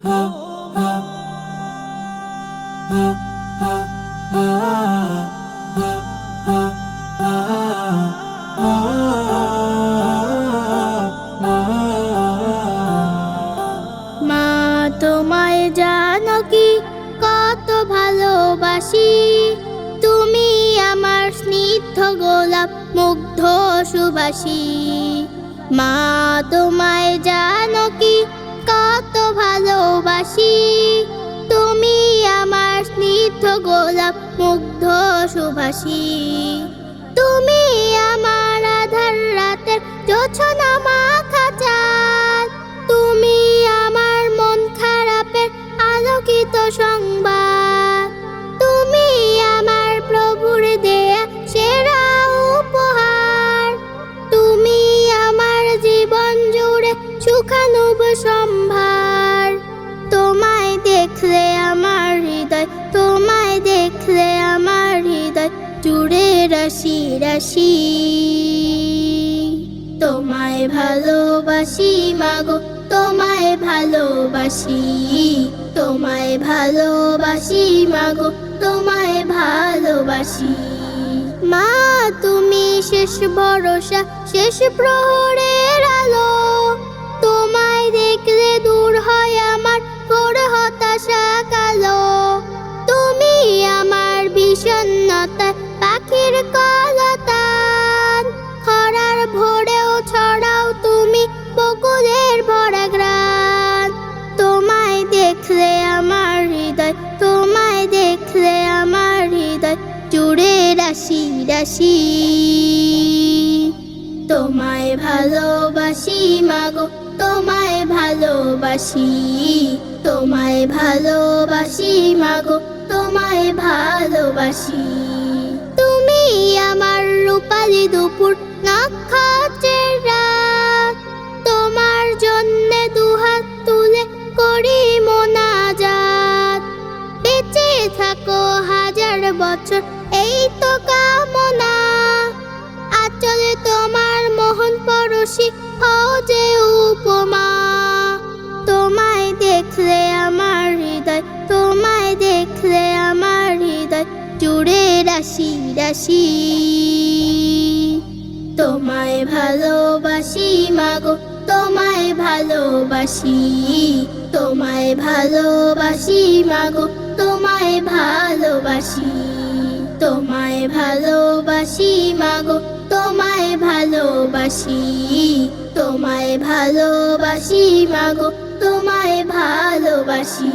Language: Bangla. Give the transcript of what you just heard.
মা তোমায় কত ভালোবাসি। তুমি আমার স্নিগ্ধ গোলাপ মুগ্ধ সুবাসী। মা তোমায় মুগ্ধ সুবাসী তুমি আমার আধার রাতের জোছনা মাখা চাঁদ। তুমি আমার মন খারাপের আলোকিত সংবাদ। তুমি আমার প্রভুর দেয়া সেরা উপহার। তুমি আমার জীবন জুড়ে সুখানুব সম্ভার। রাশি রাশি। তোমায় ভালোবাসি, মাগো, তোমায় ভালোবাসি। তোমায় ভালোবাসি, মাগো, তোমায় ভালোবাসি। মা, তুমি শেষ ভরসা, শেষ প্রহরের রাশি রাশি তোমায় ভালোবাসি, মাগো, তোমায় ভালোবাসি। তোমায় ভালোবাসি, মাগো, তোমায় ভালোবাসি। তুমি আমার রূপালি দুপুর নক্ষত্রের রাত। তোমার জন্যে দুহাত তুলে করি মোনাজাত। বেঁচে থাকো হাজার বছর পরশি হও যে উপমা। তোমায় দেখলে আমার হৃদয়, তোমায় দেখলে আমার হৃদয়, জুড়ে রাশি রাশি। তোমায় ভালোবাসি মাগো, তোমায় ভালোবাসি। তোমায় ভালোবাসি মাগো, তোমায় ভালোবাসি। তোমায় ভালোবাসি মাগো, তোমায় ভালোবাসি। তোমায় ভালোবাসি মাগো তোমায় ভালোবাসি।